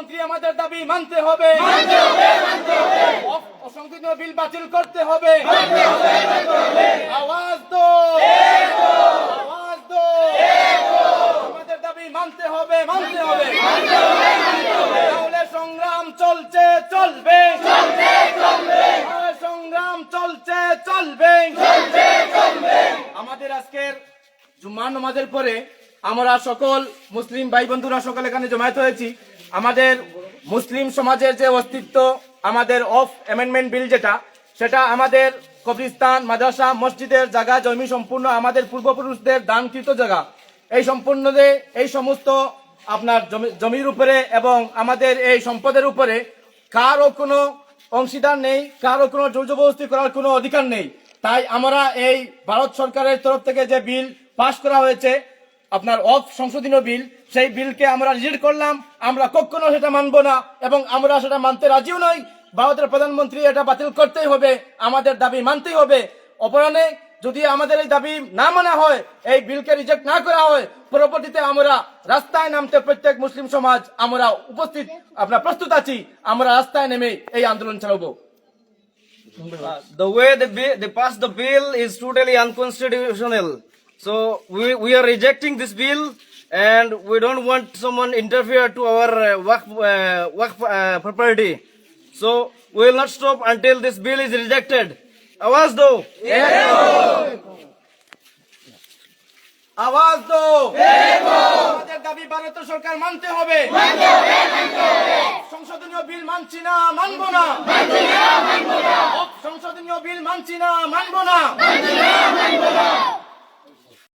প্রধানমন্ত্রী আমাদের দাবি মানতে হবে। অসংখ্য বিল বাতিল করতে হবে। আওয়াজ তো আমাদের দাবি মানতে হবে সংগ্রাম চলছে চলবে। সংগ্রাম চলছে আমাদের আজকের নামাজের আমরা সকল মুসলিম ভাই বন্ধুরা সকল এখানে জমায়েত হয়েছি। আমাদের মুসলিম সমাজের যে অস্তিত্ব, আমাদের অফ অ্যামেন্ডমেন্ট বিল যেটা, সেটা আমাদের কবরিস্তান মাদ্রাসা, মসজিদের জায়গা, জমি সম্পূর্ণ আমাদের পূর্বপুরুষদের দানকৃত জায়গা। এই সম্পূর্ণ এই সমস্ত আপনার জমি- জমির উপরে এবং আমাদের এই সম্পদের উপরে কারও কোনো অংশীদার নেই কারও কোনো জোরজবরদস্তি করার কোনো অধিকার নেই। তাই আমরা এই ভারত সরকারের তরফ থেকে যে বিল পাশ করা হয়েছে আপনার অফ সংশোধনীয় বিল সেই বিলকে আমরা রিজেক্ট করলাম আমরা কখনো সেটা মানব না এবং আমরা সেটা মানতে রাজিও নই। ভারতের প্রধানমন্ত্রী এটা বাতিল করতেই হবে আমাদের দাবি মানতেই হবে। অপরাণে যদি আমাদের এই দাবি না মানা হয় এই বিলকে রিজেক্ট না করা হয় পরবর্তীতে আমরা রাস্তায় নামতে প্রত্যেক মুসলিম সমাজ আমরা উপস্থিত আপনার প্রস্তুত আছি আমরা রাস্তায় নেমে এই আন্দোলন চালাবো। The way they, they passed the bill is totally unconstitutional. So we, we are rejecting this bill and we don't want someone interfere to our uh, work, uh, work uh, property. So we will not stop until this bill is rejected. Awaz do. আওয়াজ দো আমাদের দাবি ভারত সরকার মানতে হবে সংশোধনীয় বিল মানছি না মানবো না সংশোধনীয় বিল মানছি না মানবো না